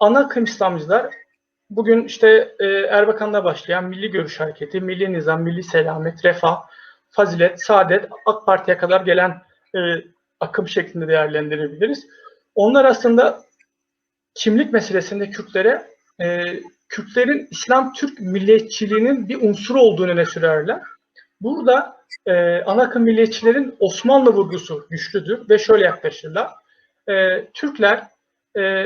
ana akım İslamcılar bugün işte e, Erbakan'la başlayan Milli Görüş Hareketi, Milli Nizam, Milli Selamet, Refah, Fazilet, Saadet, AK Parti'ye kadar gelen e, akım şeklinde değerlendirebiliriz. Onlar aslında kimlik meselesinde Kürtlere e, Kürtlerin İslam Türk milliyetçiliğinin bir unsuru olduğunu öne sürerler. Burada e, ana akım milliyetçilerin Osmanlı vurgusu güçlüdür ve şöyle yaklaşırlar. E, Türkler e,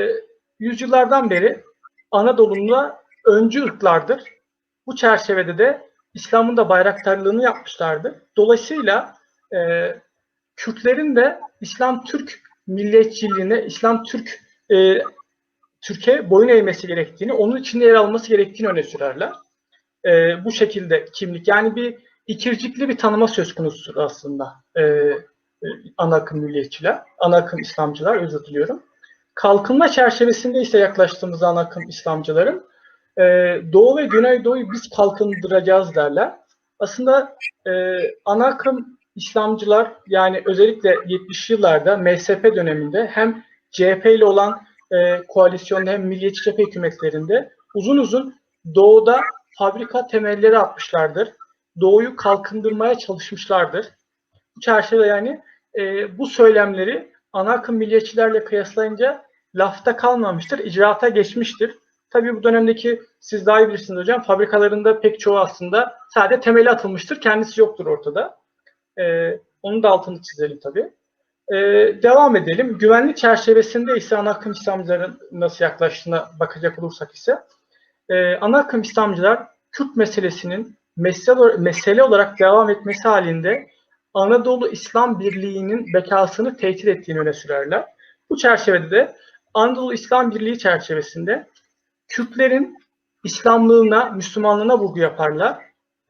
yüzyıllardan beri Anadolu'na öncü ırklardır. Bu çerçevede de İslam'ın da bayraktarlığını yapmışlardır. Dolayısıyla e, Kürtlerin de İslam Türk milliyetçiliğine, İslam Türk e, Türkiye boyun eğmesi gerektiğini, onun içinde yer alması gerektiğini öne sürerler. E, bu şekilde kimlik. Yani bir ikircikli bir tanıma söz konusudur aslında e, e, ana akım milliyetçiler, ana akım İslamcılar özür diliyorum. Kalkınma çerçevesinde ise yaklaştığımız ana akım İslamcıların e, Doğu ve Güneydoğu'yu biz kalkındıracağız derler. Aslında e, ana akım İslamcılar yani özellikle 70'li yıllarda MSP döneminde hem CHP ile olan e, koalisyonda hem milliyetçi cephe hükümetlerinde uzun uzun doğuda fabrika temelleri atmışlardır. Doğuyu kalkındırmaya çalışmışlardır. Bu çerçevede yani e, bu söylemleri ana akım milliyetçilerle kıyaslayınca lafta kalmamıştır, icraata geçmiştir. Tabii bu dönemdeki siz daha iyi bilirsiniz hocam fabrikalarında pek çoğu aslında sadece temeli atılmıştır. Kendisi yoktur ortada. Ee, onun da altını çizelim tabii. Ee, devam edelim. Güvenlik çerçevesinde ise ana akım İslamcıların nasıl yaklaştığına bakacak olursak ise e, ana akım İslamcılar Kürt meselesinin mesele, olarak devam etmesi halinde Anadolu İslam Birliği'nin bekasını tehdit ettiğini öne sürerler. Bu çerçevede de Anadolu İslam Birliği çerçevesinde Kürtlerin İslamlığına, Müslümanlığına vurgu yaparlar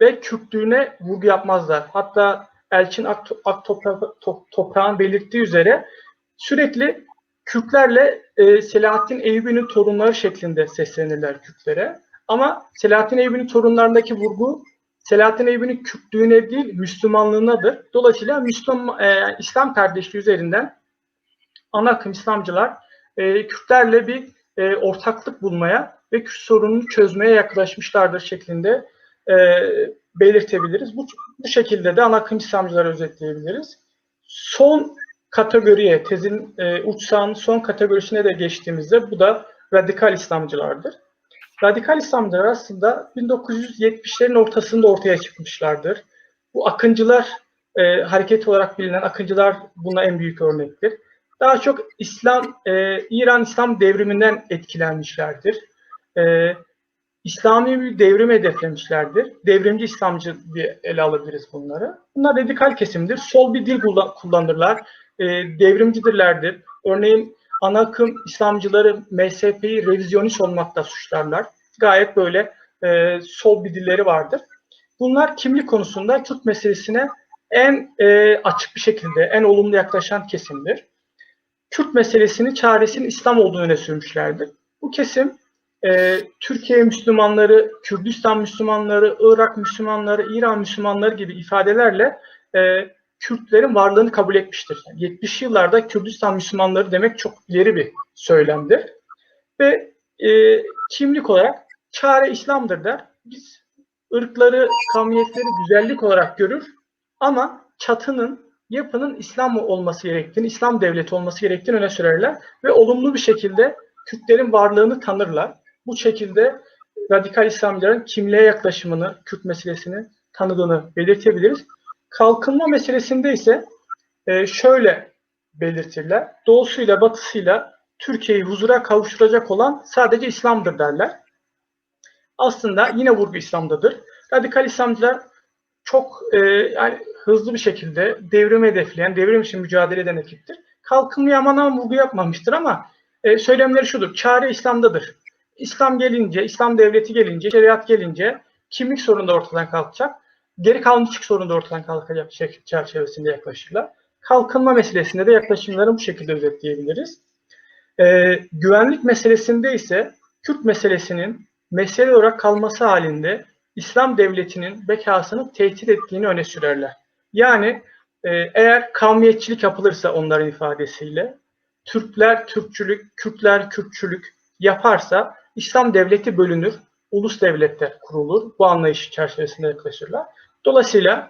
ve Kürtlüğüne vurgu yapmazlar. Hatta Elçin Ak, belirttiği üzere sürekli Kürtlerle e, Selahattin Eyyubi'nin torunları şeklinde seslenirler Kürtlere. Ama Selahattin Eyyubi'nin torunlarındaki vurgu Selahattin Eyyubi'nin Kürtlüğüne değil Müslümanlığınadır. Dolayısıyla Müslüman, e, İslam kardeşliği üzerinden ana akım İslamcılar e, Kürtlerle bir e, ortaklık bulmaya ve Kürt sorununu çözmeye yaklaşmışlardır şeklinde e, belirtebiliriz. Bu, bu şekilde de ana akım İslamcıları özetleyebiliriz. Son kategoriye, tezin e, uçsağın son kategorisine de geçtiğimizde bu da radikal İslamcılardır. Radikal İslamcılar aslında 1970'lerin ortasında ortaya çıkmışlardır. Bu akıncılar e, hareket olarak bilinen akıncılar buna en büyük örnektir. Daha çok İslam, e, İran İslam devriminden etkilenmişlerdir. E, İslami bir devrim hedeflemişlerdir. Devrimci İslamcı diye ele alabiliriz bunları. Bunlar radikal kesimdir. Sol bir dil kullanırlar. E, devrimcidirlerdir. Örneğin ana akım İslamcıları MSP'yi revizyonist olmakta suçlarlar. Gayet böyle e, sol bir dilleri vardır. Bunlar kimlik konusunda Kürt meselesine en e, açık bir şekilde, en olumlu yaklaşan kesimdir. Kürt meselesinin çaresinin İslam olduğunu öne sürmüşlerdir. Bu kesim e, Türkiye Müslümanları, Kürdistan Müslümanları, Irak Müslümanları, İran Müslümanları gibi ifadelerle e, Kürtlerin varlığını kabul etmiştir. Yani 70 yıllarda Kürdistan Müslümanları demek çok ileri bir söylemdir. Ve e, kimlik olarak çare İslam'dır der. Biz ırkları, kavmiyetleri güzellik olarak görür ama çatının, yapının İslam olması gerektiğini, İslam devleti olması gerektiğini öne sürerler ve olumlu bir şekilde Kürtlerin varlığını tanırlar. Bu şekilde radikal İslamcıların kimliğe yaklaşımını, Kürt meselesini tanıdığını belirtebiliriz. Kalkınma meselesinde ise e, şöyle belirtirler. Doğusuyla batısıyla Türkiye'yi huzura kavuşturacak olan sadece İslam'dır derler. Aslında yine vurgu İslam'dadır. Radikal İslamcılar çok e, yani hızlı bir şekilde devrim hedefleyen, devrim için mücadele eden ekiptir. Kalkınmaya aman aman vurgu yapmamıştır ama e, söylemleri şudur. Çare İslam'dadır. İslam gelince, İslam devleti gelince, şeriat gelince kimlik sorunu da ortadan kalkacak. Geri kalmışlık sorunu da ortadan kalkacak çerçevesinde yaklaşırlar. Kalkınma meselesinde de yaklaşımları bu şekilde özetleyebiliriz. E, güvenlik meselesinde ise Kürt meselesinin mesele olarak kalması halinde İslam devletinin bekasını tehdit ettiğini öne sürerler. Yani e, eğer kavmiyetçilik yapılırsa onların ifadesiyle Türkler Türkçülük, Kürtler Kürtçülük, yaparsa İslam devleti bölünür, ulus devletler kurulur. Bu anlayış çerçevesinde yaklaşırlar. Dolayısıyla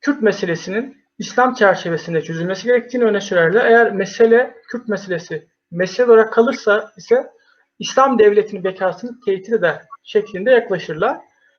Kürt meselesinin İslam çerçevesinde çözülmesi gerektiğini öne sürerler. Eğer mesele Kürt meselesi mesele olarak kalırsa ise İslam devletinin bekasını tehdit eder şeklinde yaklaşırlar.